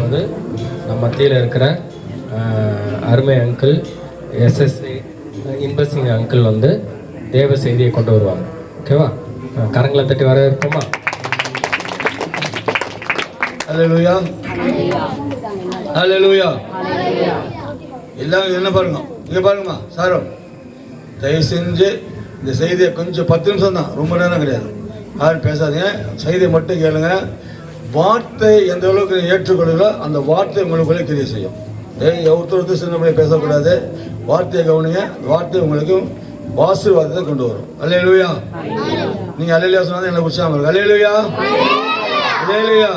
இருப்பது நம்ம மத்தியில் இருக்கிற அருமை அங்கிள் எஸ்எஸ்சி இன்பசிங் அங்கிள் வந்து தேவ செய்தியை கொண்டு வருவாங்க. ஓகேவா கரங்களை தட்டி வரவேற்போமா? அல்லேலூயா அல்லேலூயா எல்லாம் என்ன பாருங்க. இங்க பாருங்கம்மா சாரம். தயவு செஞ்சு இந்த செய்தியை கொஞ்சம் பத்து நிமிஷம் தான் ரொம்ப நேரம் கிடையாது. யாரும் பேசாதீங்க. செய்தியை மட்டும் கேளுங்க. வார்த்தை எந்த அளவுக்கு ஏற்றுக்கொள்ளுங்களோ அந்த வார்த்தை உங்களுக்குள்ளே கிரியை செய்யும். ஏய் ஒருத்தர் ஒருத்தர் சின்ன பேசக்கூடாது. வார்த்தையை கவனிங்க. வார்த்தை உங்களுக்கு ஆசீர்வாதத்தை கொண்டு வரும். அல்லேலூயா. நீங்க அல்லேலூயா சொன்னா எனக்கு உற்சாகம் இருக்கு அல்லேலூயா. அல்லேலூயா.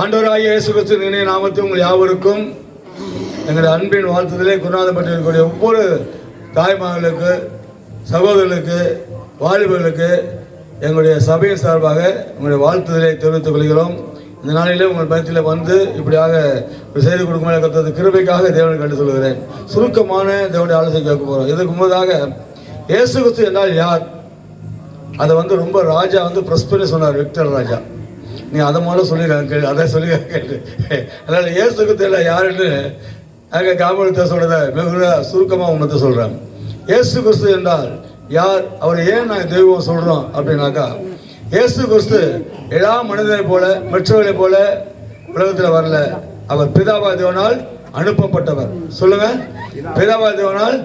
ஆண்டவராகிய இயேசு கிறிஸ்து நினைவு நாமத்தில் உங்கள் யாவருக்கும் எங்களுடைய அன்பின் வாழ்த்துதலே குருநாதப்பட்டிருக்கக்கூடிய ஒவ்வொரு தாய்மார்களுக்கு சகோதரர்களுக்கு வாலிபர்களுக்கு எங்களுடைய சபையின் சார்பாக உங்களுடைய வாழ்த்துதலை தெரிவித்துக் கொள்கிறோம். இந்த நாளிலே உங்கள் பயத்தில் வந்து இப்படியாக செய்து செய்தி கொடுக்கும்போது கத்தது கிருபைக்காக தேவனை கண்டு சொல்கிறேன் சுருக்கமான தேவனுடைய ஆலோசனை கேட்க போகிறோம் இதுக்கு முன்னதாக இயேசு கிறிஸ்து என்றால் யார்? அதை வந்து ரொம்ப ராஜா வந்து ப்ரெஸ் பண்ணி சொன்னார் விக்டர் ராஜா. நீ அதை முதல்ல சொல்லிடுறாங்க கேள்வி அதை சொல்லி கேட்டு அதனால் ஏசுக்கு தெரியல யாருன்னு அங்கே காமலத்தை சொல்கிறத மிக சுருக்கமாக உணர்த்த சொல்கிறேன் இயேசு கிறிஸ்து என்றால் யார்? அவர் ஏன் நாங்கள் தெய்வம் சொல்கிறோம் அப்படின்னாக்கா இயேசு கிறிஸ்து எல்லா மனிதனை போல மற்றவர்களை போல உலகத்தில் வரல. அவர் பிதாபா தேவனால் அனுப்பப்பட்டவர். சொல்லுங்க. பிதாபா தேவனால்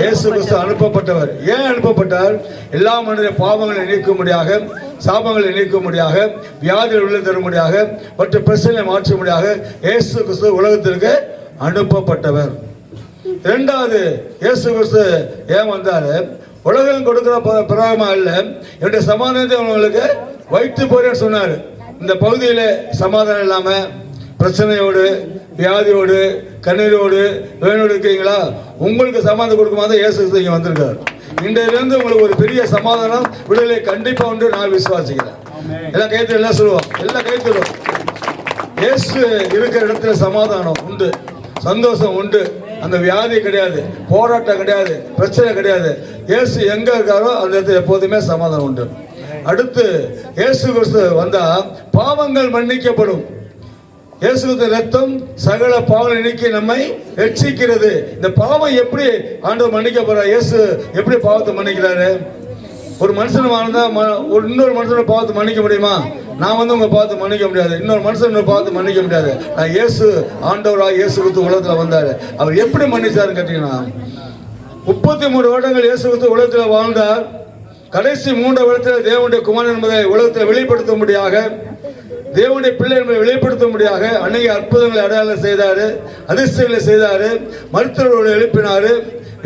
இயேசு கிறிஸ்து அனுப்பப்பட்டவர். ஏன் அனுப்பப்பட்டார்? எல்லா மனித பாவங்களை நீக்கும்படியாக சாபங்களை நீக்கும்படியாக வியாதிகள் உள்ள தரும்படியாக மற்ற பிரச்சனை மாற்றும்படியாக இயேசு கிறிஸ்து உலகத்திற்கு அனுப்பப்பட்டவர். இரண்டாவது இயேசு கிறிஸ்து ஏன் வந்தாரு? உலகம் கொடுக்கிற பிரகாரமா இல்லை. என்னுடைய சமாதானத்தை உங்களுக்கு வைத்து போறேன்னு சொன்னார். இந்த பகுதியில் சமாதானம் இல்லாம பிரச்சனையோடு வியாதியோடு கண்ணீரோடு வேணோடு இருக்கீங்களா? உங்களுக்கு சமாதானம் கொடுக்குமா தான் இயேசு இங்கே வந்திருக்காரு. இன்றையிலிருந்து உங்களுக்கு ஒரு பெரிய சமாதானம் விடுதலை கண்டிப்பா உண்டு நான் விசுவாசிக்கிறேன். எல்லாம் கைத்து எல்லாம் சொல்லுவோம்? எல்லாம் கைத்துடும் இயேசு இருக்கிற இடத்துல சமாதானம் உண்டு. சந்தோஷம் உண்டு. அந்த வியாதி கிடையாது போராட்டம் கிடையாது பிரச்சனை கிடையாது. இயேசு எங்க இருக்காரோ அந்த இடத்துல எப்போதுமே சமாதானம் உண்டு. அடுத்து இயேசு கிறிஸ்து வந்தா பாவங்கள் மன்னிக்கப்படும். இயேசு ரத்தம் சகல பாவம் நீக்கி நம்மை ரட்சிக்கிறது. இந்த பாவம் எப்படி ஆண்டவர் மன்னிக்க போறா இயேசு எப்படி பாவத்தை மன்னிக்கிறாரு? ஒரு மனுஷன் வாழ்ந்தா ம- ஒரு இன்னொரு மனுஷனை பாவத்தை மன்னிக்க முடியுமா? நான் வந்து உங்களை பார்த்து மன்னிக்க முடியாது. இன்னொரு மனுஷனை பார்த்து மன்னிக்க முடியாது. நான் இயேசு ஆண்டவராக இயேசு கிறிஸ்து உலகத்தில் வந்தார். அவர் எப்படி மன்னிச்சாருன்னு கேட்டீங்கன்னா முப்பத்தி மூணு வருடங்கள் இயேசு கிறிஸ்து உலகத்தில் வாழ்ந்தார். கடைசி மூன்று வருடத்தில் தேவனுடைய குமாரன் என்பதை உலகத்தில் வெளிப்படுத்தும்படியாக தேவனுடைய பிள்ளை என்பதை வெளிப்படுத்தும்படியாக அன்னைக்கு அற்புதங்களை அடையாளம் செய்தார் அதிர்ஷ்டங்களை செய்தார் மருத்துவர்களை எழுப்பினார்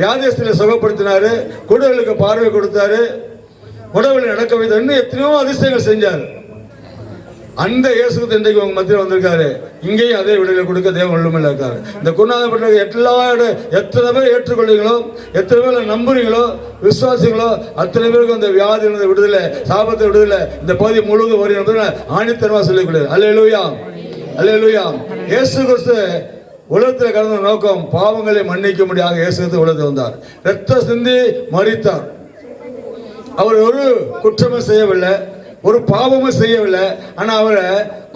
வியாதியஸ்தலை சுகப்படுத்தினார் குடல்களுக்கு பார்வை கொடுத்தாரு உடவுகளை நடக்க வைத்தார். இன்னும் எத்தனையோ அதிசயங்கள் செஞ்சார். அந்த இயேசு இன்றைக்கு உங்க மத்தியில் வந்திருக்காரு. இங்கேயும் அதே விடுதலை கொடுக்க தேவன் உள்ளுமையில் இருக்காரு. இந்த குருநாதப்பட்ட எல்லா எத்தனை பேர் ஏற்றுக்கொள்றீங்களோ எத்தனை பேர் நம்புறீங்களோ விசுவாசிகளோ அத்தனை பேருக்கு அந்த வியாதி விடுதலை சாபத்தை விடுதலை இந்த பகுதி முழுவதும் வரும் என்பதை அல்ல சொல்லிக்கொள்ளுது அல்ல அல்லேலூயா இயேசு கிறிஸ்து உலகத்தில் கடந்த நோக்கம் பாவங்களை மன்னிக்க முடியாத இயேசு கிறிஸ்து உலகத்தில் வந்தார். ரத்த சிந்தி மறித்தார் அவர் ஒரு குற்றமும் செய்யவில்லை. ஒரு பாவமும் செய்யவில்லை. ஆனா அவரை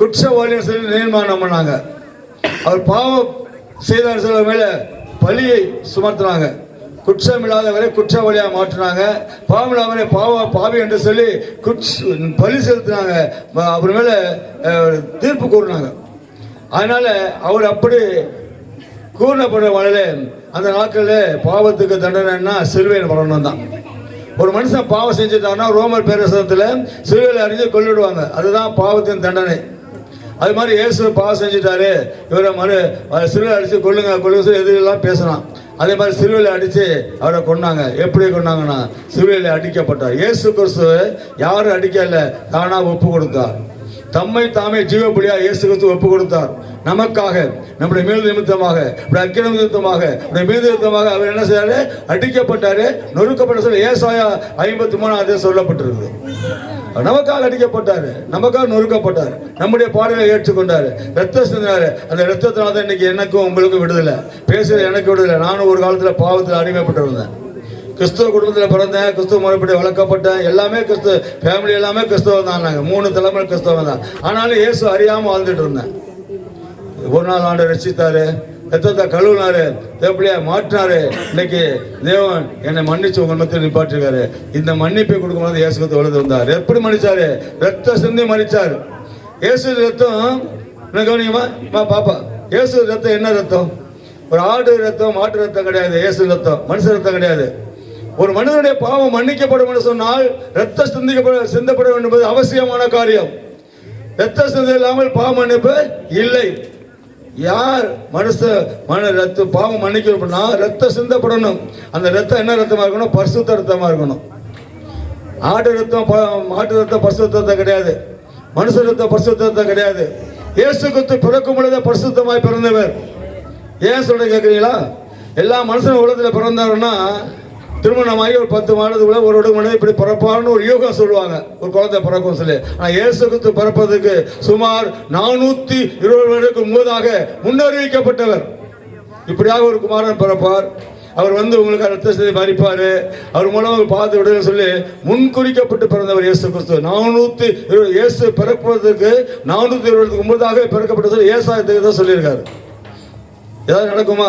குற்றவாளின்னு சொல்லி நிர்மாணம் பண்ணாங்க. அவர் பாவம் செய்தார் சில மேல பழியை சுமர்த்தினாங்க குற்றம் இல்லாதவரை குற்றவாளியாக மாற்றினாங்க. பாவம் இல்லாதவரை பாவ பாவி என்று சொல்லி குற்ற பழி செலுத்தினாங்க. அவர் மேல தீர்ப்பு கூறினாங்க. அதனால அவர் அப்படி கூறினப்படுற வளரே அந்த நாட்களில் பாவத்துக்கு தண்டனைன்னா சிலுவையின் மரணம் தான் ஒரு மனுஷன் பாவம் செஞ்சுட்டான்னா ரோமர் பேரசனத்தில் சிறுவில் அறிஞ்சு கொள்ளிடுவாங்க. அதுதான் பாவத்தின் தண்டனை. அது மாதிரி இயேசு பாவம் செஞ்சுட்டாரு. இவரை மறு சிறுவில் அடித்து கொல்லுங்க கொல்லுங்க சொல்லி எதிரெல்லாம் பேசலாம் அதே மாதிரி சிலுவையில் அடித்து அவரை கொன்னாங்க. எப்படி கொன்னாங்கன்னா சிலுவையில் அடிக்கப்பட்டார். இயேசு கிறிஸ்துவ யாரும் அடிக்கல தானாக ஒப்பு கொடுத்தார். தம்மை தாமே ஜீவபடியா இயேசு கிறிஸ்து ஒப்பு கொடுத்தார். நமக்காக நம்முடைய மேல் நிமித்தமாக நம்முடைய அக்கிர நிமித்தமாக நம்முடைய மீது நிமித்தமாக அவர் என்ன செய்யாரு அடிக்கப்பட்டாரு. நொறுக்கப்பட்ட சொல்ல ஏசாயா ஐம்பத்தி மூணு அதே சொல்லப்பட்டிருக்கு நமக்காக அடிக்கப்பட்டாரு. நமக்காக நொறுக்கப்பட்டார். நம்முடைய பாடலை ஏற்றுக்கொண்டாரு. ரத்தம் சிந்தினாரு அந்த ரத்தத்தினால தான் இன்னைக்கு எனக்கும் உங்களுக்கும் விடுதலை. பேசுற எனக்கு விடுதலை. நானும் ஒரு காலத்தில் பாவத்தில் அடிமைப்பட்டு இருந்தேன் கிறிஸ்துவ குடும்பத்தில் பிறந்தேன் கிறிஸ்துவ முறைப்படி வளர்க்கப்பட்டேன் எல்லாமே கிறிஸ்துவ ஃபேமிலி எல்லாமே கிறிஸ்தவம் தான் நாங்கள் மூணு தலைமுறை கிறிஸ்தவம் தான். ஆனாலும் இயேசு அறியாமல் வாழ்ந்துட்டு இருந்தேன். ஒரு நாள் ஆண்டு ரசித்தாரு ரத்தத்தை கழுவினாரு. தேப்பிலையா மாற்றினாரு. இன்னைக்கு தேவன் என்னை மன்னிச்சு உங்க மத்தியில் நிப்பாட்டிருக்காரு. இந்த மன்னிப்பை கொடுக்கும்போது இயேசுக்கு கிறிஸ்து வந்தார். எப்படி மன்னிச்சாரு? ரத்த சிந்தி மன்னிச்சாரு. இயேசு ரத்தம் என்ன கவனிங்கம்மா பாப்பா. இயேசு ரத்தம் என்ன ரத்தம்? ஒரு ஆடு ரத்தம் மாட்டு ரத்தம் கிடையாது. இயேசு ரத்தம். மனுஷ ரத்தம் கிடையாது. ஒரு மனிதனுடைய பாவம் மன்னிக்கப்படும் என்று சொன்னால் ரத்த சிந்திக்கப்பட சிந்தப்பட வேண்டும் என்பது அவசியமான காரியம். ரத்த சிந்தி இல்லாமல் பாவம் மன்னிப்பு இல்லை. யார் மனுஷ மன ரத்த பாவம் மன்னிக்கணும்னா ரத்த சிந்தப்படணும். அந்த ரத்தம் என்ன ரத்தமாக இருக்கணும்? பரிசுத்த ரத்தமாக இருக்கணும். ஆட்டு ரத்தம் ப- மாட்டு ரத்தம் பரிசுத்தம் கிடையாது. மனுஷ ரத்தம் பரிசுத்தம் கிடையாது. இயேசு குத்து பிறக்கும் பொழுது பரிசுத்தமாய் பிறந்தவர். ஏன் சொல்ல கேட்குறீங்களா எல்லா மனுஷனும் உலகத்தில் பிறந்தாருன்னா திருமணமாகி ஒரு பத்து மாதத்துக்குள்ள ஒரு விட மனிதன் இப்படி பிறப்பான்னு ஒரு யோகா சொல்லுவாங்க. ஒரு குழந்தை பிறக்கும் சொல்லி. ஆனால் இயேசுக்கு கிறிஸ்து பிறப்பதற்கு சுமார் நானூற்றி இருபது வருடத்துக்கு முன்பதாக முன்னறிவிக்கப்பட்டவர். இப்படியாக ஒரு குமாரன் பிறப்பார். அவர் வந்து உங்களுக்கு ரத்த மறிப்பார் அவர் மூலம் பார்த்து விடுன்னு சொல்லி முன்குறிக்கப்பட்டு பிறந்தவர் இயேசு கிறிஸ்து. நானூற்றி இருபது இயேசு பிறப்பதற்கு நானூற்றி இருபதுக்கு முன்பதாக பிறக்கப்பட்டது சொல்லி ஏசாயத்துக்கு தான் சொல்லியிருக்காரு. ஏதாவது நடக்குமா?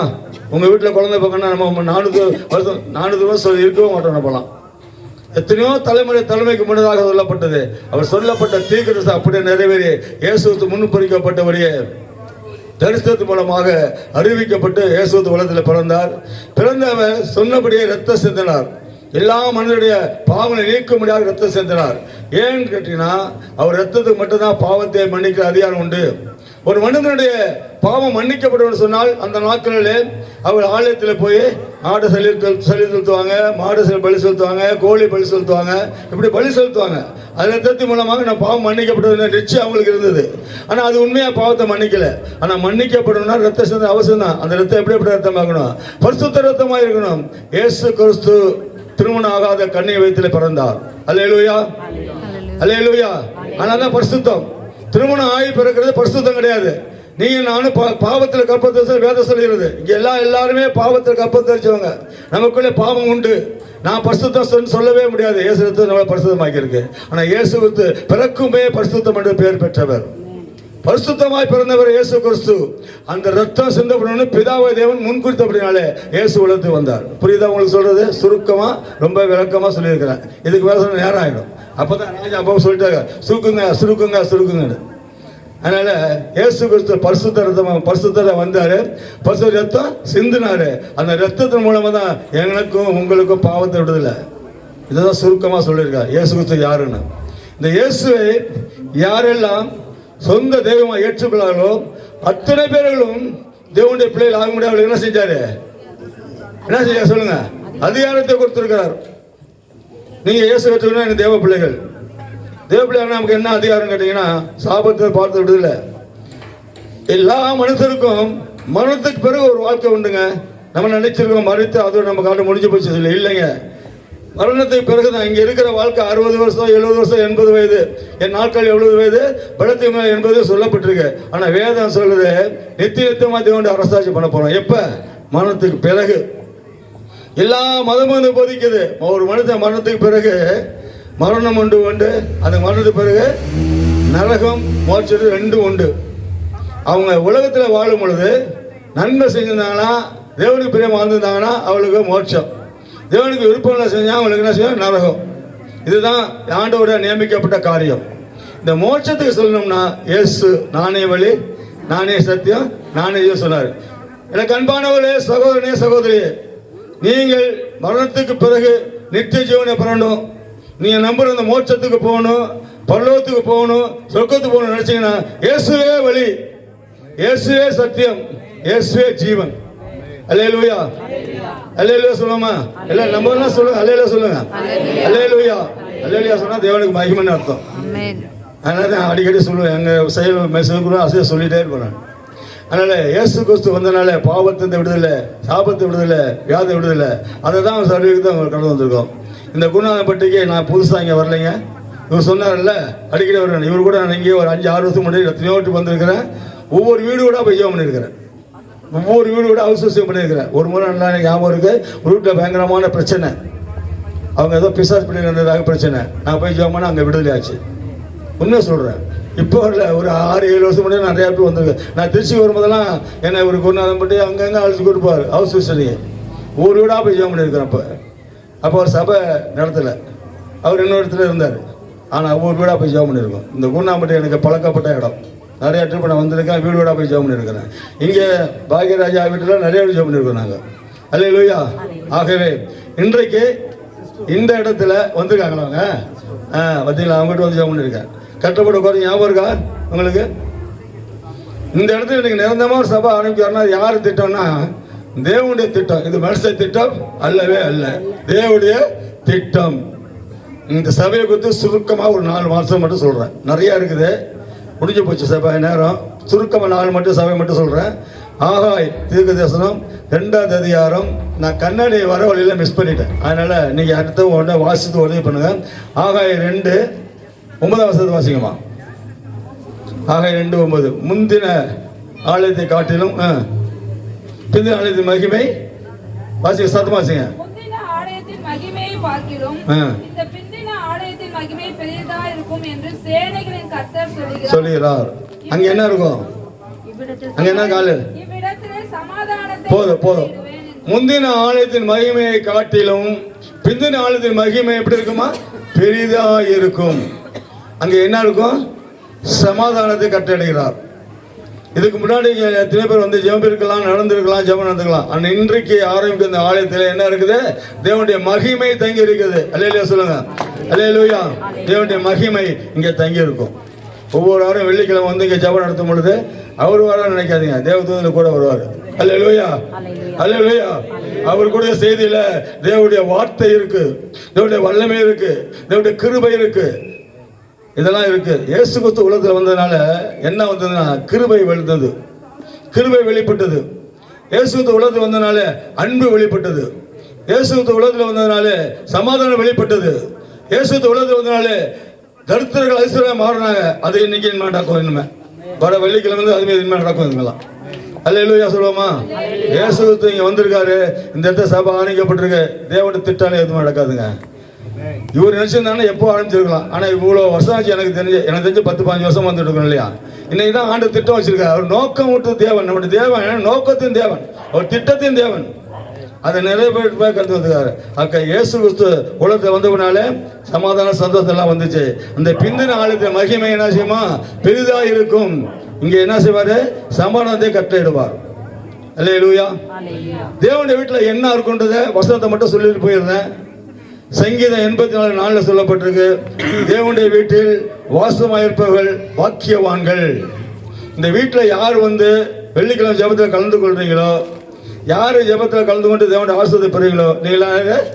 உங்க வீட்டில் குழந்தை பார்க்கணும் நம்ம நானூறு வருஷம் நானூறு வருஷம் இருக்கவே மாட்டோம் நம்பலாம் எத்தனையோ தலைமுறை தலைமைக்கு முன்னதாக சொல்லப்பட்டது. அவர் சொல்லப்பட்ட தீர்க்கதரிசி அப்படியே நிறைவேறி இயேசுக்கு முன்னுப்பறிக்கப்பட்டவரையே தரிசனத்து மூலமாக அறிவிக்கப்பட்டு இயேசுத்து உலகத்தில் பிறந்தார். பிறந்தவர் சொன்னபடியே ரத்த சிந்தனார். எல்லா மனிதனுடைய பாவனை நீக்கும்படியாக ரத்தம் சிந்தினார். ஏன்னு கேட்டீங்கன்னா அவர் ரத்தத்துக்கு மட்டும்தான் பாவத்தை மன்னிக்கிற அதிகாரம் உண்டு. ஒரு மனிதனுடைய பாவம் மன்னிக்கப்படும் சொன்னால் அந்த நாட்களிலே அவர் ஆலயத்தில் போய் ஆடு சளி சளி செலுத்துவாங்க மாடு சளி பலி செலுத்துவாங்க கோழி பலி செலுத்துவாங்க. இப்படி பலி செலுத்துவாங்க. அது ரத்தத்தின் மூலமாக நான் பாவம் மன்னிக்கப்பட்டது நிச்சயம் அவங்களுக்கு இருந்தது. ஆனால் அது உண்மையாக பாவத்தை மன்னிக்கல. ஆனால் மன்னிக்கப்படணும்னா ரத்த சிந்த அவசியம் தான். அந்த ரத்தம் எப்படி எப்படி ரத்தமாகணும்? பரிசுத்த ரத்தமாக இருக்கணும். ஏசு கிறிஸ்து திருமணம் ஆகாத கண்ணை வயிற்றில் பிறந்தார். அல்லேலூயா. அல்லேலூயா. ஆனால் தான் பரிசுத்தம். திருமணம் ஆகி பிறக்கிறது பரிசுத்தம் கிடையாது. நீங்கள் நானும் பா பாவத்தில் கற்பத்தை வேதம் சொல்கிறது. இங்கே எல்லா எல்லாருமே பாவத்தில் கற்பத்தரிச்சவங்க நமக்குள்ளே பாவம் உண்டு. நான் பரிசுத்தம் சொல்லவே முடியாது. இயேசு நம்மளை பரிசுத்தமாக்கியிருக்கு. ஆனால் இயேசு வந்து பிறக்குமே பரிசுத்தம் என்று பெயர் பெற்றவர். பரிசுத்தமாய் பிறந்தவர் இயேசு கிறிஸ்து. அந்த ரத்தம் சிந்தப்படணும்னு பிதாவை தேவன் முன்குறித்தபடினாலே இயேசு உலகத்துக்கு வந்தார். புரியுதா உங்களுக்கு சொல்றது? சுருக்கமாக ரொம்ப விளக்கமாக சொல்லியிருக்கிறேன். இதுக்கு மேல சொன்ன நேரம் ஆயிடும் அப்பதான் ராஜா அப்பா சொல்லிட்டாங்க சுருக்குங்க சுருக்குங்க சுருக்குங்கன்னு. அதனால இயேசு கிறிஸ்து பரிசுத்த ரத்தம் பரிசுத்தரை வந்தாரு. பரிசு ரத்தம் சிந்தினாரு. அந்த ரத்தத்தின் மூலமா தான் எனக்கும் உங்களுக்கும் பாவத்தை விடுதலை. இதுதான் சுருக்கமாக சொல்லியிருக்கார். இயேசு கிறிஸ்து யாருன்னு. இந்த இயேசுவை யாரெல்லாம் சொந்த தெய்வமாக ஏற்றுக்கொள்ளார்களோ அத்தனை பேர்களும் தேவனுடைய பிள்ளைகள் ஆக முடியாது என்ன செஞ்சாரு? என்ன செஞ்சார் சொல்லுங்க? அதிகாரத்தை கொடுத்துருக்கிறார். நீங்க இயேசு ஏற்றுக்கணும் எனக்கு தேவ பிள்ளைகள். தேவ பிள்ளைகள் நமக்கு என்ன அதிகாரம் கேட்டீங்கன்னா சாபத்தை பார்த்து விடுதில்லை எல்லா மனுஷருக்கும் மரணத்துக்கு பிறகு ஒரு வாழ்க்கை உண்டுங்க. நம்ம நினைச்சிருக்கோம் மறித்து அதோட நம்ம காட்டு முடிஞ்சு போச்சு. இல்லை இல்லைங்க. மரணத்துக்கு பிறகு தான் இங்கே இருக்கிற வாழ்க்கை அறுபது வருஷம் எழுபது வருஷம் எண்பது வயது. என் நாட்கள் எவ்வளவு வயது? பலத்து என்பது சொல்லப்பட்டிருக்கு. ஆனால் வேதம் சொல்லுது நித்திய நித்தியமாக தேவனுடைய அரசாட்சி பண்ண போகிறோம் எப்போ? மரணத்துக்கு பிறகு. எல்லா மதமும் வந்து போதிக்குது. ஒரு மனிதன் மரணத்துக்கு பிறகு மரணம் உண்டு உண்டு. அந்த மரணத்துக்கு பிறகு நரகம் மோட்சம் ரெண்டும் உண்டு. அவங்க உலகத்தில் வாழும் பொழுது நன்மை செஞ்சிருந்தாங்கன்னா தேவனுக்கு பிரியம் வாழ்ந்துருந்தாங்கன்னா அவளுக்கு மோட்சம். தேவனுக்கு விருப்பம் செஞ்சால் அவளுக்கு என்ன செய்யும்? நரகம். இதுதான் ஆண்டோட நியமிக்கப்பட்ட காரியம். இந்த மோட்சத்துக்கு சொல்லணும்னா இயேசு நானே வழி நானே சத்தியம் நானே சொன்னார். எனக்கு அன்பானவர்களே சகோதரனே சகோதரியே நீங்கள் மரணத்துக்கு பிறகு நித்திய ஜீவனை பெறணும். நீங்கள் நம்புற அந்த மோட்சத்துக்கு போகணும் பரலோகத்துக்கு போகணும் சொர்க்கத்துக்கு போகணும்னு நினைச்சீங்கன்னா இயேசுவே வழி. இயேசுவே சத்தியம். இயேசுவே ஜீவன். அல்லேலூயா. அல்லேலூயா சொல்லுமா எல்லாம் நம்ம சொல்லுங்க அல்லேலூயா சொல்லுங்க. அல்லேலூயா. அல்லேலூயா சொன்னா தேவனுக்கு மகிமைன்னு அர்த்தம். அதனால தான் அடிக்கடி சொல்லுவேன். எங்கள் செயல் மெசேஜ் கூட அசைய சொல்லிட்டே இருப்பேன். அதனால இயேசு கிறிஸ்து வந்தனால பாவத்தை விடுதலை சாபத்தை விடுதலை வியாதி விடுதலை அதை தான் சர்வீக்கு தான் கடந்து வந்திருக்கோம். இந்த குணாபட்டிக்கு நான் புதுசாக இங்கே வரலைங்க. இவர் சொன்னார்ல அடிக்கடி வருவேன் இவர் கூட நான் இங்கே ஒரு அஞ்சு ஆறு வருஷம் முன்னாடி எத்தனையோ வாட்டி வந்திருக்கிறேன். ஒவ்வொரு வீடு கூட போய் ஜெபம் பண்ணியிருக்கிறேன். ஒவ்வொரு வீடு கூட அவசியம் பண்ணியிருக்கிறேன். ஒரு முறை நல்லா எனக்கு ஞாபகம் இருக்கு. ஒரு வீட்டில் பயங்கரமான பிரச்சனை. அவங்க ஏதோ பிசாஸ் பண்ணி இருந்ததாக பிரச்சனை. நான் போய் ஜெபம் பண்ண அங்கே விடுதலை ஆச்சு. உண்மை சொல்கிறேன் இப்போ இல்லை ஒரு ஆறு ஏழு வருஷம் முன்னாடி நிறையா பேர் வந்திருக்கு நான் திருச்சி வரும்போதெல்லாம் என்னை ஒரு குருநாதன் பட்டி அங்கங்கே அழைச்சி கொடுப்பார் ஹவுஸ் விசிட்டிங்க ஒரு வீடாக போய் ஜெயம் பண்ணியிருக்கிறேன் அப்போ. அப்போ ஒரு சபை நடத்தலை. அவர் இன்னொரு இடத்துல இருந்தார். ஆனால் ஊர் வீடாக போய் ஜெயம் பண்ணியிருக்கோம். இந்த குருநாம்பட்டி எனக்கு பழக்கப்பட்ட இடம். நிறைய ட்ரிப் நான் வந்திருக்கேன் வீடு வீடாக போய் ஜெயம் பண்ணியிருக்கிறேன். இங்கே பாக்யராஜா வீட்டில் நிறைய வீடு ஜெபம் பண்ணியிருக்கோம் நாங்கள் அல்ல லூயா ஆகவே இன்றைக்கு இந்த இடத்துல வந்திருக்காங்களா அவங்க? ஆ பார்த்தீங்களா அவங்ககிட்ட வந்து ஜெயம் பண்ணியிருக்கேன். கட்டப்பட குறைஞ்ச ஞாபகம் இருக்கா உங்களுக்கு? இந்த இடத்துல இன்னைக்கு நிரந்தரமாக சபை ஆரம்பிக்கிறாருன்னா யார் திட்டம்னா தேவனுடைய திட்டம். இது மனுஷ திட்டம் அல்லவே அல்ல. தேவனுடைய திட்டம். இந்த சபையை குறித்து சுருக்கமாக ஒரு நாலு மாதம் மட்டும் சொல்கிறேன் நிறையா இருக்குது. முடிஞ்சு போச்சு சபை நேரம். சுருக்கமாக நாலு மட்டும் சபை மட்டும் சொல்கிறேன் ஆகாய் தீர்க்க தரிசனம் ரெண்டாவது அதிகாரம். நான் கண்ணாடி வர வழியில் மிஸ் பண்ணிட்டேன். அதனால் நீங்கள் அடுத்த உடனே வாசித்து உதவி பண்ணுங்கள் ஆகாய் ரெண்டு ஒன்பதாம் வருஷத்து வாசிங்கம்மா ஆக ரெண்டு ஒன்பது. முந்தின ஆலயத்தை காட்டிலும் பிந்தின ஆலயத்தின் மகிமை வாசிங்க சத்தம் வாசிங்க. சொல்லுகிறார் அங்க என்ன இருக்கும்? அங்க என்ன காலு? போதும் போதும். முந்தின ஆலயத்தின் மகிமையை காட்டிலும் பிந்தின ஆலயத்தின் மகிமை எப்படி இருக்குமா? பெரிதா இருக்கும். அங்க என்ன இருக்கும்? சமாதானத்தை கட்டளையிடுகிறார் இதுக்கு முன்னாடி எத்தனை பேர் வந்து ஜெபம் இருக்கலாம் நடந்திருக்கலாம் ஜெபம் நடந்துக்கலாம். ஆனால் இன்றைக்கு ஆரம்பிக்க இந்த ஆலயத்தில் என்ன இருக்குது? தேவனுடைய மகிமை தங்கி இருக்குது. அல்லையா சொல்லுங்க. அல்லையா தேவனுடைய மகிமை இங்கே தங்கி இருக்கும். ஒவ்வொரு வாரம் வெள்ளிக்கிழமை வந்து இங்கே ஜெபம் நடத்தும் பொழுது அவர் வர நினைக்காதீங்க. தேவதூதன் கூட வருவார். அல்லையா அல்லையா அவர் கூட செய்தியில தேவனுடைய வார்த்தை இருக்கு. தேவனுடைய வல்லமை இருக்கு. தேவனுடைய கிருபை இருக்கு. இதெல்லாம் இருக்கு. இயேசு கிறிஸ்து உலகத்தில் வந்ததுனால என்ன வந்ததுன்னா கிருபை வெளித்தது கிருபை வெளிப்பட்டது. இயேசு கிறிஸ்து உலகத்தில் வந்ததுனால அன்பு வெளிப்பட்டது. இயேசு கிறிஸ்து உலகத்தில் வந்ததுனால சமாதானம் வெளிப்பட்டது. இயேசு கிறிஸ்து உலகத்தில் வந்ததுனால தரித்திரர்கள் ஐஸ்வர்யம் மாறினாங்க. அது இன்னைக்கு இனிமே நடக்கும் இனிமே. வர வெள்ளிக்கிழமை வந்து அதுமாதிரி இனிமே நடக்கும் இதுங்கெல்லாம் அல்ல இல்லையா சொல்லுவோமா இயேசு இங்க வந்திருக்காரு. இந்த இடத்த சபை ஆணைக்கப்பட்டிருக்கு. தேவனுடைய திட்டாலே எதுவும் நடக்காதுங்க. இவர் நினைச்சிருந்தாங்கன்னா எப்போ ஆரம்பிச்சிருக்கலாம் ஆனா இவ்வளோ வருஷம் ஆச்சு எனக்கு தெரிஞ்சு எனக்கு தெரிஞ்சு பத்து பாஞ்சு வருஷம் வந்துட்டு இருக்கோம் இல்லையா? இன்னைக்கு தான் ஆண்டு திட்டம் வச்சிருக்காரு. அவர் நோக்கம் விட்டு தேவன். நம்முடைய தேவன் நோக்கத்தின் தேவன். அவர் திட்டத்தின் தேவன். அதை நிறைவேற்ற கருத்து வந்துருக்காரு அக்க இயேசு கிறிஸ்து உலகத்தை வந்தவனாலே சமாதான சந்தோஷம் எல்லாம் வந்துச்சு. அந்த பிந்தின ஆலயத்தின் மகிமை என்ன செய்யுமா? பெரிதா இருக்கும். இங்க என்ன செய்வாரு? சமாதானத்தை கட்டளையிடுவார். அல்லேலூயா. தேவனுடைய வீட்டில் என்ன இருக்குன்றதை வசனத்தை மட்டும் சொல்லிட்டு போயிருந்தேன். சங்கீதம் எண்பத்தி நாலு நாளில் சொல்லப்பட்டிருக்கு. தேவனுடைய வீட்டில் வாசமாயிருப்பவர்கள் வாக்கியவான்கள். இந்த வீட்டில் யார் வந்து வெள்ளிக்கிழமை ஜெபத்தில் கலந்து கொள்றீங்களோ யார் ஜெபத்தில் கலந்து கொண்டு தேவனுடைய ஆசிரியத்தை பெறுவீங்களோ நீங்களாம்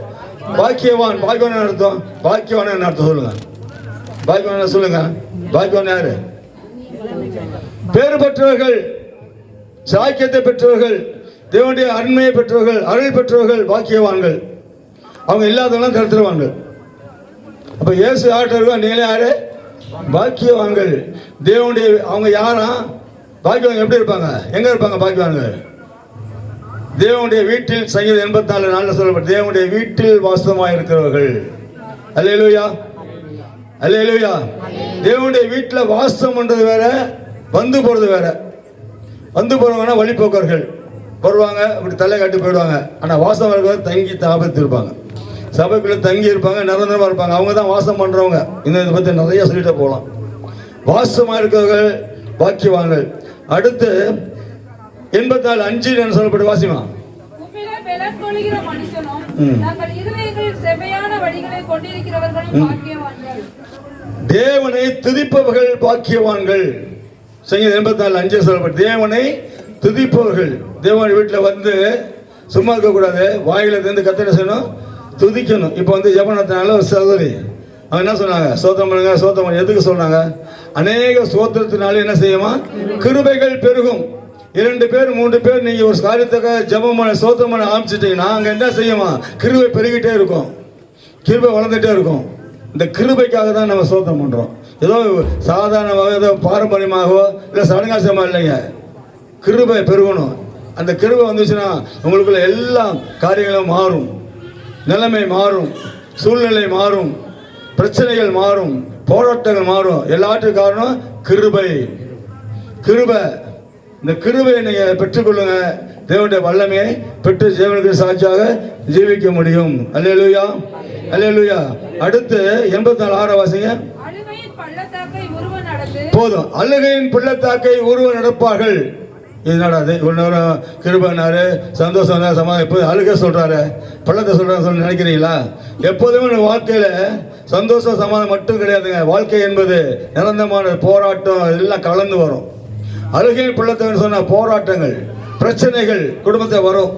பாக்கியவான் பாக்கியவான் என்ன அர்த்தம்? பாக்கியவான் என்ன அர்த்தம் சொல்லுங்க. பாக்கியவான் என்ன சொல்லுங்க? பாக்கியவான் யாரு? பேர் பெற்றவர்கள் சாக்கியத்தை பெற்றவர்கள் தேவனுடைய அண்மையை பெற்றவர்கள் அருள் பெற்றவர்கள் பாக்கியவான்கள் அவங்க இல்லாதவங்களாம் தடுத்துருவாங்க அப்ப இயேசு யார்கிட்ட இருக்கோ? நீங்களே யாரு பாக்கியவான்கள். தேவனுடைய அவங்க யாரா? பாக்கியவாங்க எப்படி இருப்பாங்க? எங்க இருப்பாங்க பாக்கியவான்கள்? தேவனுடைய வீட்டில் சங்கீதம் எண்பத்தி நாலு நாளில் சொல்லப்பட்ட தேவனுடைய வீட்டில் வாசமாக இருக்கிறவர்கள் அல்லேலூயா. அல்லேலூயா. தேவனுடைய வீட்டில் வாசம் பண்றது வேற வந்து போறது வேற. வந்து போறவங்கன்னா வழிபோக்கர்கள். வருவாங்க அப்படி தலை காட்டி போயிடுவாங்க. ஆனால் வாசம் இருக்கிறவர் தங்கி தாபத்து இருப்பாங்க சபைக்குள்ள தங்கி இருப்பாங்க நிரந்தரமா இருப்பாங்க. அவங்க தான் வாசம் பண்றவங்க. இந்த இதை பத்தி நிறைய சொல்லிட்டு போகலாம். வாசமா இருக்கிறவர்கள் பாக்கியவான்கள் அடுத்து எண்பத்தி நாலு அஞ்சு என்ன சொல்லப்பட்டு வாசிமா? தேவனை துதிப்பவர்கள் பாக்கியவான்கள் சங்கீதம் எண்பத்தி நாலு அஞ்சு சொல்லப்பட்டு தேவனை துதிப்பவர்கள். தேவன் வீட்டில் வந்து சும்மா இருக்கக்கூடாது. வாயில இருந்து கத்தனை செய்யணும்? துதிக்கணும். இப்போ வந்து ஜெபனத்தினால ஒரு சகோதரி. அவங்க என்ன சொன்னாங்க? சோத்தம் பண்ணுங்க சோத்தம் பண்ணுங்க எதுக்கு சொன்னாங்க? அநேக சோத்திரத்தினால என்ன செய்யுமா? கிருபைகள் பெருகும். இரண்டு பேர் மூன்று பேர் நீங்க ஒரு காரியத்துக்காக ஜபம் பண்ண சோத்தம் பண்ண ஆரம்பிச்சிட்டீங்கன்னா அங்க என்ன செய்யுமா? கிருபை பெருகிட்டே இருக்கும். கிருபை வளர்ந்துட்டே இருக்கும். இந்த கிருபைக்காக தான் நம்ம சோத்தம் பண்றோம். ஏதோ சாதாரணமாக ஏதோ பாரம்பரியமாகவோ இல்லை சடங்காசமாக இல்லைங்க. கிருபை பெருகணும். அந்த கிருபை வந்துச்சுன்னா உங்களுக்குள்ள எல்லா காரியங்களும் மாறும். நிலைமை மாறும் சூழ்நிலை மாறும் பிரச்சனைகள் மாறும் போராட்டங்கள் மாறும். எல்லாத்துக்கும் காரணம் கிருபை. கிருபை. இந்த கிருபையை நீங்க பெற்றுக்கொள்ளுங்க தேவனுடைய வல்லமையை பெற்று தேவனுக்கு சாட்சியாக ஜீவிக்க முடியும். அல்லேலூயா. அல்லேலூயா. அடுத்து எண்பத்தி நாலு ஆறாம் வாசிங்க. போதும். அழுகையின் பிள்ளத்தாக்கை உருவ நடப்பார்கள். இது நடாது இவ்வளோ நேரம் கிருபனாரு சந்தோஷம் சமா இப்போ அழுக சொல்கிறாரு பள்ளத்தை சொல்றாரு சொல்லி நினைக்கிறீங்களா? எப்போதுமே நம்ம வாழ்க்கையில் சந்தோஷம் சமாதம் மட்டும் கிடையாதுங்க. வாழ்க்கை என்பது நிரந்தரமான போராட்டம் எல்லாம் கலந்து வரும். அழுகையின் பிள்ளத்தை சொன்ன போராட்டங்கள் பிரச்சனைகள் குடும்பத்தை வரும்.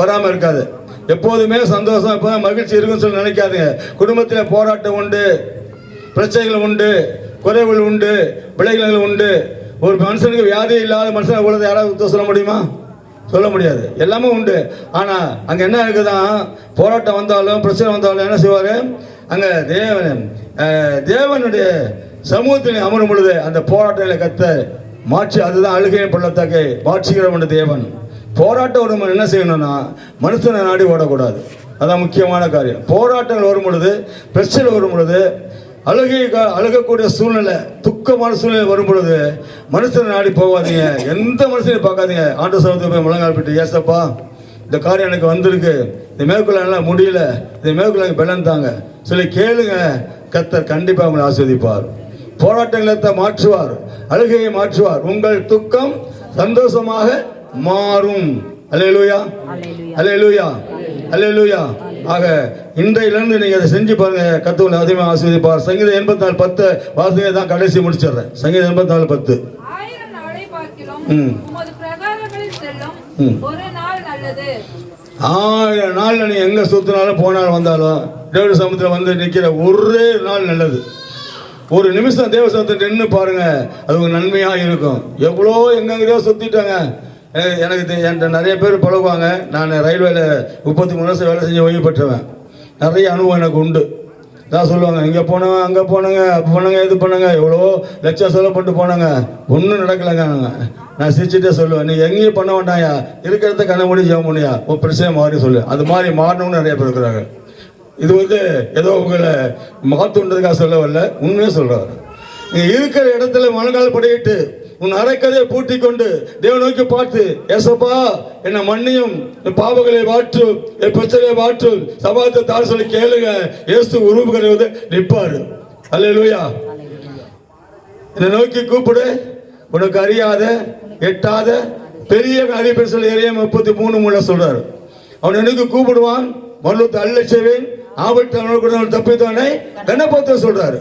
வராமல் இருக்காது. எப்போதுமே சந்தோஷம் எப்போதும் மகிழ்ச்சி இருக்குன்னு சொல்லி நினைக்காதுங்க. குடும்பத்தில் போராட்டம் உண்டு பிரச்சனைகள் உண்டு குறைவுகள் உண்டு விளைவுகள் உண்டு. ஒரு மனுஷனுக்கு வியாதி இல்லாத மனுஷன் கூட யாராவது சொல்ல முடியுமா? சொல்ல முடியாது. எல்லாமே உண்டு. ஆனா அங்க என்ன இருக்குதான் போராட்டம் வந்தாலும் பிரச்சனை வந்தாலும் என்ன செய்வாரு? அங்க தேவன் தேவனுடைய சமூகத்தில் அமரும் பொழுது அந்த போராட்டங்களை கத்த மாற்றி அதுதான் அழுகையின் பள்ளத்தாக்கை மாற்றுகிறவன் தேவன். போராட்டம் ஒரு என்ன செய்யணும்னா மனுஷனை நாடி ஓடக்கூடாது. அதான் முக்கியமான காரியம். போராட்டங்கள் வரும் பொழுது பிரச்சனை வரும் பொழுது அழுகை அழுகக்கூடிய சூழ்நிலை துக்கமான சூழ்நிலை வரும் பொழுது மனுஷனை நாடி போகாதீங்க. எந்த மனுஷனையும் பார்க்காதீங்க. ஆண்டு சமூகத்தை போய் முழங்கால் போட்டு ஏசப்பா இந்த காரியம் எனக்கு வந்திருக்கு. இந்த மேற்கொள்ள எல்லாம் முடியல. இந்த மேற்கொள்ள எனக்கு பலன் தாங்க. சொல்லி கேளுங்க. கத்தர் கண்டிப்பாக உங்களை ஆஸ்வதிப்பார் போராட்டங்களை மாற்றுவார். அழுகையை மாற்றுவார். உங்கள் துக்கம் சந்தோஷமாக மாறும். அல்லேலூயா அல்லேலூயா அல்லேலூயா ஆக இன்றையிலிருந்து நீங்க அதை செஞ்சு பாருங்க. கத்துவனை அதிகமாக ஆஸ்வதிப்பார் சங்கீதம் எண்பத்தி நாலு பத்து வாசனையை தான் கடைசி முடிச்சிடுறேன். சங்கீதம் எண்பத்தி நாலு பத்து. ஆயிரம் நாளை நீ எங்க சுத்தினாலும் போனாலும் வந்தாலும் தேவ சமுத்திரம் வந்து நிக்கிற ஒரே நாள் நல்லது. ஒரு நிமிஷம் தேவ நின்று பாருங்க. அது ஒரு நன்மையா இருக்கும். எவ்வளோ எங்கெங்கயோ சுத்திட்டாங்க. எ- எனக்கு என்கிட்ட நிறைய பேர் பழகுவாங்க. நான் ரயில்வேல முப்பத்தி மூணு வருஷம் வேலை செஞ்சு ஓய்வு பெற்றுவேன். நிறைய அனுபவம் எனக்கு உண்டு. தான் சொல்லுவாங்க இங்கே போனவங்க அங்கே போனாங்க அப்போ போனாங்க இது பண்ணாங்க எவ்வளோ லட்சம் செலவு பண்ணிட்டு போனாங்க. ஒன்றும் நடக்கலைங்க நான் சிரிச்சுட்டே சொல்லுவேன் நீ எங்கேயும் பண்ண வேண்டாயா இருக்கிறத கண்ண மூடி ஜெயம் பண்ணியா? உன் பிரச்சனை மாறி சொல்லு. அது மாதிரி மாறணும்னு நிறைய பேர் இருக்கிறாங்க. இது வந்து ஏதோ உங்களை மாற்றுன்றதுக்காக சொல்ல வரல உண்மையாக சொல்கிறாரு நீங்கள் இருக்கிற இடத்துல மனக்கால் படையிட்டு உன் அரைக்கதையை பூட்டி கொண்டு தேவன் நோக்கி பார்த்து ஏசப்பா என்னை மன்னியும் என் பாவங்களை மாற்றும் என் பிரச்சனையை மாற்றும் சபாத்தை தார் சொல்லி கேளுங்க. ஏசு உருவுகிறது நிற்பாரு. அல்லேலூயா. என்னை நோக்கி கூப்பிடு. உனக்கு அறியாத எட்டாத பெரிய காரியம் சொல்லி எரிய முப்பத்தி மூணு மூணு சொல்றாரு. அவன் எனக்கு கூப்பிடுவான். மல்லத்தை அள்ள செய்வேன். ஆபத்து தப்பித்தவனை கனப்படுத்த சொல்றாரு.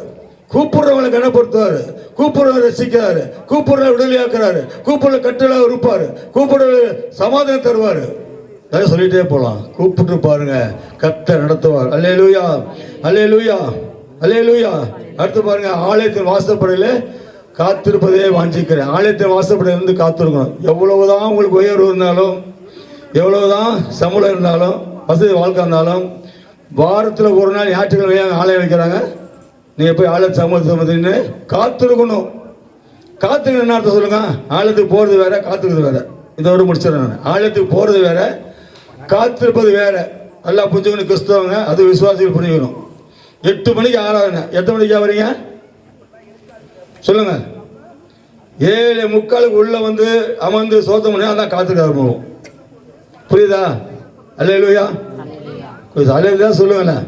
கூப்பிடுறவங்களை கனப்படுத்துவாரு. கூப்பிடுறவரை ரசிக்கிறாரு. கூப்பிடுற விடுதலையாக்குறாரு கூப்பிடுற கட்டளை இருப்பாரு கூப்பிடுற சமாதானம் தருவாரு. அதை சொல்லிட்டே போலாம். கூப்பிட்டு பாருங்க. கத்த நடத்துவார். அல்லே லூயா அல்லே லூயா அல்லே லூயா அடுத்து பாருங்க. ஆலயத்தின் வாசப்படையில காத்திருப்பதே வாஞ்சிக்கிறேன். ஆலயத்தின் வாசப்படையில இருந்து காத்திருக்கணும். எவ்வளவுதான் உங்களுக்கு உயர்வு இருந்தாலும் எவ்வளவுதான் சம்பளம் இருந்தாலும் வசதி வாழ்க்கை இருந்தாலும் வாரத்தில் ஒரு நாள் ஞாயிற்றுக்கிழமையாக ஆலயம் வைக்கிறாங்க. நீங்க போய் ஆலய சமூகத்தை காத்திருக்கணும். காத்துக்கு என்ன அர்த்தம் சொல்லுங்க? ஆலயத்துக்கு போறது வேற காத்துக்கிறது வேற. இதோட முடிச்சிடறேன் நான். ஆலயத்துக்கு போறது வேற காத்திருப்பது வேற. நல்லா புரிஞ்சுக்கணும் கிறிஸ்தவங்க. அது விசுவாசிகள் புரிஞ்சுக்கணும். எட்டு மணிக்கு ஆராதனை. எத்தனை மணிக்கு வரீங்க? சொல்லுங்க. ஏழு முக்காலுக்கு உள்ள வந்து அமர்ந்து சோத்தம் பண்ணி அதான் காத்துக்காக போவோம். புரியுதா? அல்லையா கொஞ்சம் அலையா சொல்லுங்களேன்.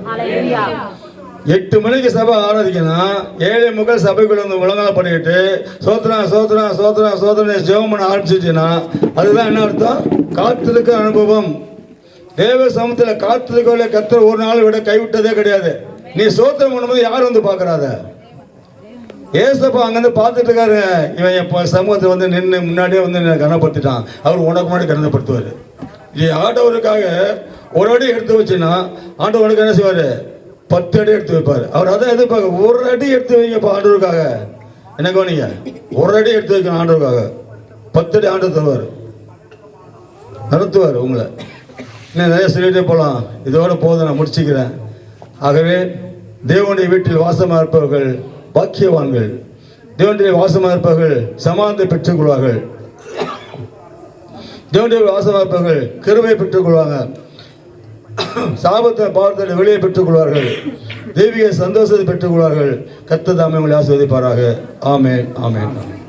எட்டு மணிக்கு சபை ஆராதிக்கணும் ஏழை முகல் சபைக்குள்ள வந்து முழங்கால பண்ணிக்கிட்டு சோத்ரா சோத்ரா சோத்ரா சோத்ரா ஜெபம் பண்ண ஆரம்பிச்சிச்சுன்னா அதுதான் என்ன அர்த்தம்? காத்திருக்க அனுபவம். தேவ சமூகத்தில் காத்திருக்கவில்லை கத்தர் ஒரு நாள் விட கைவிட்டதே கிடையாது. நீ சோத்திரம் பண்ணும்போது யார் வந்து பார்க்கறாத? ஏசப்பா அங்கேருந்து பார்த்துட்டு இருக்காரு. இவன் என் சமூகத்தில் சமூகத்தை வந்து நின்று முன்னாடியே வந்து என்னை கனப்படுத்திட்டான். அவர் உனக்கு முன்னாடி கனப்படுத்துவார். நீ ஆண்டவருக்காக ஒரு அடி எடுத்து வச்சுன்னா ஆண்டவனுக்கு என்ன செய்வார்? பத்து அடி எடுத்து வைப்பார். அவர் அதான் எதிர்பார்க்க ஒரு அடி எடுத்து வைங்கப்பா ஆண்டவருக்காக. என்ன கவனிங்க? ஒரு அடி எடுத்து வைக்கணும் ஆண்டவருக்காக. பத்து அடி ஆண்டு தருவார். நடத்துவார் உங்களை. இன்னும் நிறைய சொல்லிட்டே போகலாம் இதோட போதும் நான் முடிச்சுக்கிறேன். ஆகவே தேவனுடைய வீட்டில் வாசமாக இருப்பவர்கள் பாக்கியவான்கள். தேவனுடைய வாசமாக இருப்பவர்கள் சமானத்தை பெற்றுக் கொள்வார்கள் தேவனுடைய வாசமாக இருப்பவர்கள் கருமை பெற்றுக் கொள்வாங்க சாபத்தை பாவத்தை வெளியே பெற்றுக் கொள்வார்கள் தெய்வீக சந்தோஷத்தை பெற்றுக் கொள்வார்கள் கத்ததாமே உங்களை ஆஸ்வதிப்பாராக ஆமேன் ஆமேன் ஆமேன்.